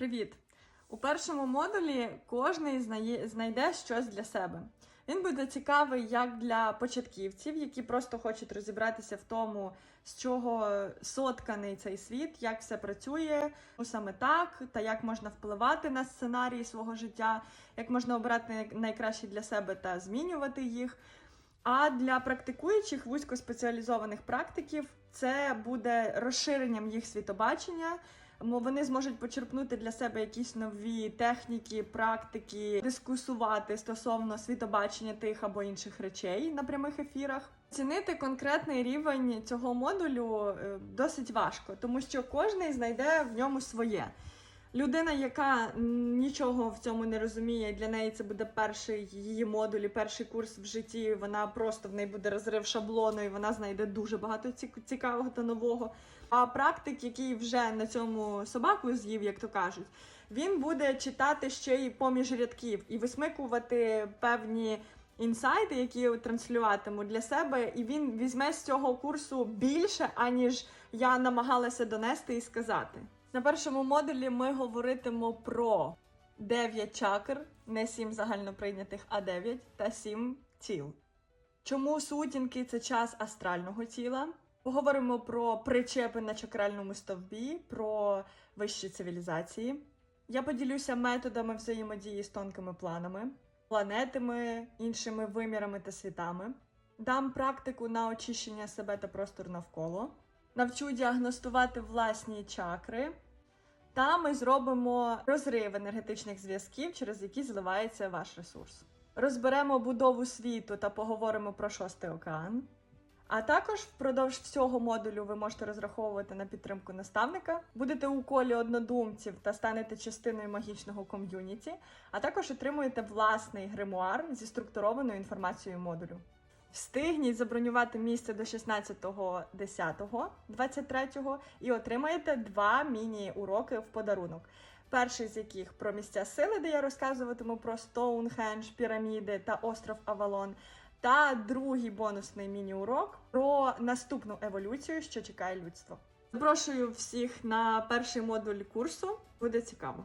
Привіт! У першому модулі кожний знайде щось для себе. Він буде цікавий як для початківців, які просто хочуть розібратися в тому, з чого сотканий цей світ, як все працює, ну, саме так, та як можна впливати на сценарії свого життя, як можна обрати най- найкращі для себе та змінювати їх. А для практикуючих вузькоспеціалізованих практиків це буде розширенням їх світобачення. Вони зможуть почерпнути для себе якісь нові техніки, практики, дискусувати стосовно світобачення тих або інших речей на прямих ефірах. Цінити конкретний рівень цього модулю е, досить важко, тому що кожен знайде в ньому своє. Людина, яка нічого в цьому не розуміє, для неї це буде перший її модуль, і перший курс в житті. Вона просто в неї буде розрив шаблону, і вона знайде дуже багато цікавого та нового. А практик, який вже на цьому собаку з'їв, як то кажуть, він буде читати ще й поміж рядків і висмикувати певні інсайти, які я транслюватиму для себе, і він візьме з цього курсу більше, аніж я намагалася донести і сказати. На першому модулі ми говоритимо про 9 чакр, не 7 загальноприйнятих, а 9 та 7 тіл. Чому сутінки це час астрального тіла? Поговоримо про причепи на чакральному стовбі, про вищі цивілізації. Я поділюся методами взаємодії з тонкими планами, планетами, іншими вимірами та світами. Дам практику на очищення себе та простор навколо. Навчу діагностувати власні чакри. Та ми зробимо розрив енергетичних зв'язків, через які зливається ваш ресурс. Розберемо будову світу та поговоримо про шостий океан. А також впродовж всього модулю ви можете розраховувати на підтримку наставника, будете у колі однодумців та станете частиною магічного ком'юніті, а також отримуєте власний гримуар зі структурованою інформацією модулю. Встигніть забронювати місце до 16.10.23 і отримаєте два міні-уроки в подарунок. Перший з яких про місця сили, де я розказуватиму про Стоунхендж, піраміди та остров Авалон. Та другий бонусний міні-урок про наступну еволюцію, що чекає людство. Запрошую всіх на перший модуль курсу. Буде цікаво.